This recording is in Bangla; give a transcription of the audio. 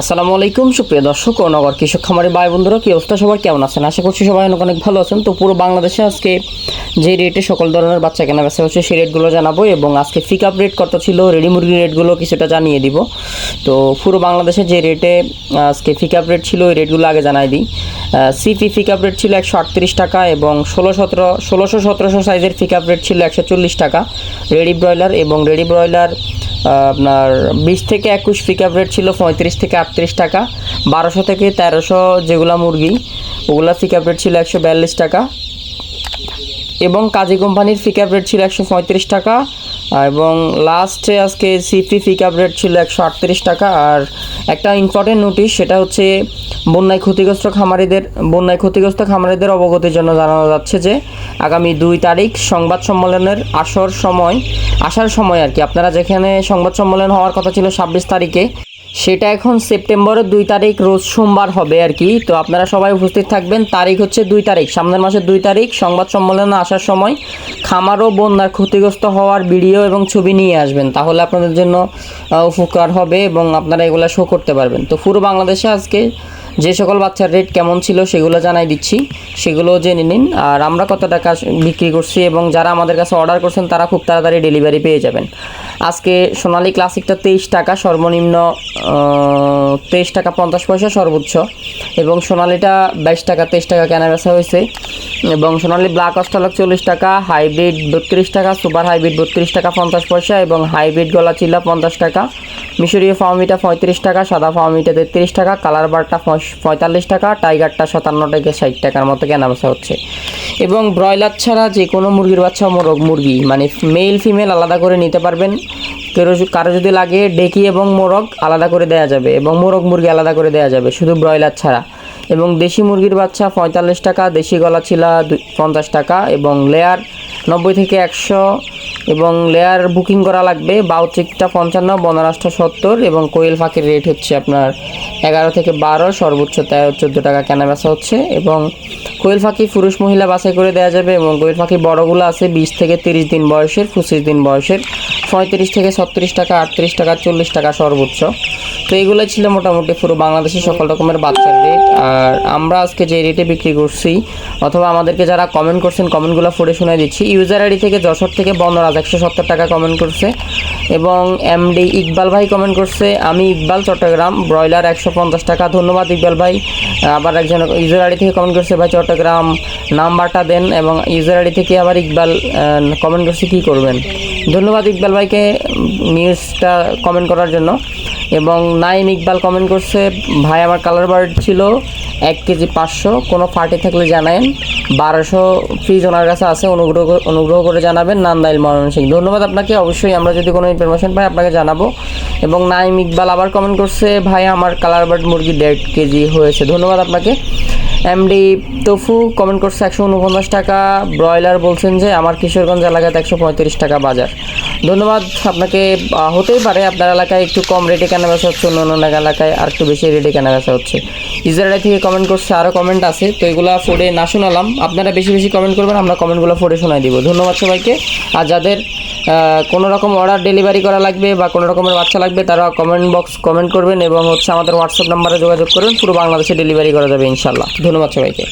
আসসালামু আলাইকুম, সুপ্রিয় দর্শক ও নগর কৃষক খামারি ভাই বন্ধুরা কি অবস্থা সবার? কেমন আছেন? আশা করছি সবাই অনেক অনেক ভালো আছেন। তো পুরো বাংলাদেশে আজকে যে রেটে সকল ধরনের বাচ্চা কেনা বেচা হচ্ছে, সেই রেটগুলো জানাব এবং আজকে পিক আপ রেট কত ছিল রেডি মুরগির রেটগুলো কিছুটা জানিয়ে দিব। তো পুরো বাংলাদেশে যে রেটে আজকে পিক আপ রেট ছিল ওই রেটগুলো আগে জানাই দিই। সিপি পিক আপ রেট ছিল একশো আটত্রিশ টাকা এবং ষোলো সতেরো, ষোলোশো সতেরোশো সাইজের পিক আপ রেট ছিল একশো চল্লিশ টাকা। রেডি ব্রয়লার এবং রেডি ব্রয়লার আপনার বিশ থেকে একুশ পিক আপ রেট ছিল পঁয়ত্রিশ থেকে আটত্রিশ টাকা। বারোশো থেকে তেরোশো যেগুলা মুরগি, ওগুলা পিক আপ রেট ছিল একশো বিয়াল্লিশ টাকা। এবং কাজী কোম্পানির পিক আপ রেট ছিল একশো পঁয়ত্রিশ টাকা এবং লাস্টে আজকে সিপি পিক আপ রেট ছিল একশো আটত্রিশ টাকা, আর একটা ইম্পর্টেন্ট নোটিশ সেটা হচ্ছে বন্যায় ক্ষতিগ্রস্ত খামারিদের, বন্যায় ক্ষতিগ্রস্ত খামারিদের অবগতির জন্য জানানো যাচ্ছে যে, আগামী দুই তারিখ সংবাদ সম্মেলনের আসর সময়, আসার সময় আর কি। আপনারা যেখানে সংবাদ সম্মেলন হওয়ার কথা ছিল ছাব্বিশ তারিখে সেটা এখন সেপ্টেম্বরের দুই তারিখ, রোজ সোমবার হবে আর কি। তো আপনারা সবাই উপস্থিত থাকবেন। তারিখ হচ্ছে দুই তারিখ, সামনের মাসের দুই তারিখ। সংবাদ সম্মেলনে আসার সময় খামার ও বন্যার ক্ষতিগ্রস্ত হওয়ার ভিডিও এবং ছবি নিয়ে আসবেন। তাহলে আপনাদের জন্য উপকার হবে এবং আপনারা এগুলো শো করতে পারবেন। তো পুরো বাংলাদেশে আজকে যে সকল বাচ্চার রেট কেমন ছিল সেগুলো জানাই দিচ্ছি। সেগুলো জেনে নিন। আর আমরা কত টাকা বিক্রি করছি এবং যারা আমাদের কাছে অর্ডার করছেন, তারা খুব তাড়াতাড়ি ডেলিভারি পেয়ে যাবেন। আজকে সোনালি ক্লাসিকটা তেইশ টাকা, সর্বনিম্ন তেইশ টাকা পঞ্চাশ পয়সা সর্বোচ্চ। এবং সোনালিটা বাইশ টাকা, তেইশ টাকা কেনা বেচা হয়েছে। এবং সোনালি ব্ল্যাক অস্টালক চল্লিশ টাকা, হাইব্রিড বত্রিশ টাকা, সুপার হাইব্রিড বত্রিশ টাকা পঞ্চাশ পয়সা এবং হাইব্রিড গলা চিল্লা পঞ্চাশ টাকা। মিশরীয় ফার্মিটা পঁয়ত্রিশ টাকা, সাদা ফার্মিটা তেত্রিশ টাকা, কালার বারটা পঁয়তাল্লিশ টাকা, টাইগারটা সাতান্ন থেকে ষাট টাকার মতো কেনা বেচা হচ্ছে। এবং ব্রয়লার ছাড়া যে কোনো মুরগির বাচ্চা মোরগ মুরগি মানে মেল, ফিমেল আলাদা করে নিতে পারবেন। কেউ কারও যদি লাগে, ডেকি এবং মোরগ আলাদা করে দেওয়া যাবে এবং মোরগ মুরগি আলাদা করে দেওয়া যাবে, শুধু ব্রয়লার ছাড়া। এবং দেশি মুরগির বাচ্চা পঁয়তাল্লিশ টাকা, দেশি গলা ছিলা পঞ্চাশ টাকা এবং লেয়ার নব্বই থেকে একশো এবং লেয়ার বুকিং করা লাগবে বাউচিকটা পঞ্চান্ন, বনরাষ্ট্র সত্তর এবং কোয়েল ফাঁকির রেট হচ্ছে আপনার এগারো থেকে বারো, সর্বোচ্চ তেরো, চোদ্দ টাকা কেনা বেচা হচ্ছে এবং কোয়েল ফাঁকি পুরুষ মহিলা বাছাই করে দেওয়া যাবে এবং কোয়েল ফাঁকি বড়গুলো আছে বিশ থেকে তিরিশ দিন বয়সের, পঁচিশ দিন বয়সের, পঁয়ত্রিশ থেকে ছত্রিশ টাকা, আটত্রিশ টাকা, চল্লিশ টাকা সর্বোচ্চ। তো এগুলো ছিল মোটামুটি পুরো বাংলাদেশের সকল রকমের বাচ্চার রেট আর আমরা আজকে যে রেটে বিক্রি করছি, অথবা আমাদেরকে যারা কমেন্ট করছেন কমেন্টগুলো পড়ে শুনে দিচ্ছি। ইউজার আইডি থেকে যশোর থেকে বনরাজ একশো সত্তর টাকা কমেন্ট করছে। এবং এমডি ইকবাল ভাই কমেন্ট করছে, আমি ইকবাল চট্টগ্রাম, ব্রয়লার একশো পঞ্চাশ টাকা, ধন্যবাদ ইকবাল ভাই। আবার একজন ইউজার আইডি থেকে কমেন্ট করছে, ভাই, চট্টগ্রাম নাম্বারটা দেন। এবং ইউজার আইডি থেকে আবার ইকবাল কমেন্ট করছে, কী করবেন? ধন্যবাদ ইকবাল ভাইকে নিউজটা কমেন্ট করার জন্য। এবং নাইম ইকবাল কমেন্ট করছে, ভাই, আমার কালার বার্ড ছিল এক কেজি পাঁচশো, কোনো পার্টি থাকলে জানায়েন বারোশো ফিজ ওনার কাছে আছে, অনুগ্রহ অনুগ্রহ করে জানাবেন। নান্দাইল ময়মনসিং ধন্যবাদ আপনাকে। অবশ্যই আমরা যদি কোনো ইনফরমেশন পাই, আপনাকে জানাব। এবং নাইম ইকবাল আবার কমেন্ট করছে, ভাই, আমার কালার বার্ড মুরগি দেড় কেজি হয়েছে। ধন্যবাদ আপনাকে। এমডি তফু কমেন্ট করছে, একশো উনপঞ্চাশ টাকা। ব্রয়লার বলছেন যে, আমার কিশোরগঞ্জ এলাকাতে একশো পঁয়ত্রিশ টাকা বাজার। ধন্যবাদ। আপনাকে হতেই পারে আপনার এলাকায় একটু কম রেটে কেনা বেচা হচ্ছে অন্য অন্য এলাকায় আর একটু বেশি রেটে কেনা বেচা হচ্ছে। ইসরায়েল থেকে কমেন্ট করছে আরও কমেন্ট আছে, তো এগুলো ফোরে না শোনালাম। আপনারা বেশি বেশি কমেন্ট করবেন, আমরা কমেন্টগুলো পড়ে শোনাই দিব। ধন্যবাদ সবাইকে। আর যাদের কোনো রকম অর্ডার ডেলিভারি করা লাগবে বা কোনো রকমের বাচ্চা লাগবে, তারা কমেন্ট বক্স কমেন্ট করবেন এবং হচ্ছে আমাদের হোয়াটসঅ্যাপ নাম্বারে যোগাযোগ করবেন। পুরো বাংলাদেশে ডেলিভারি করা যাবে ইনশাল্লাহ ধন্যবাদ সবাইকে।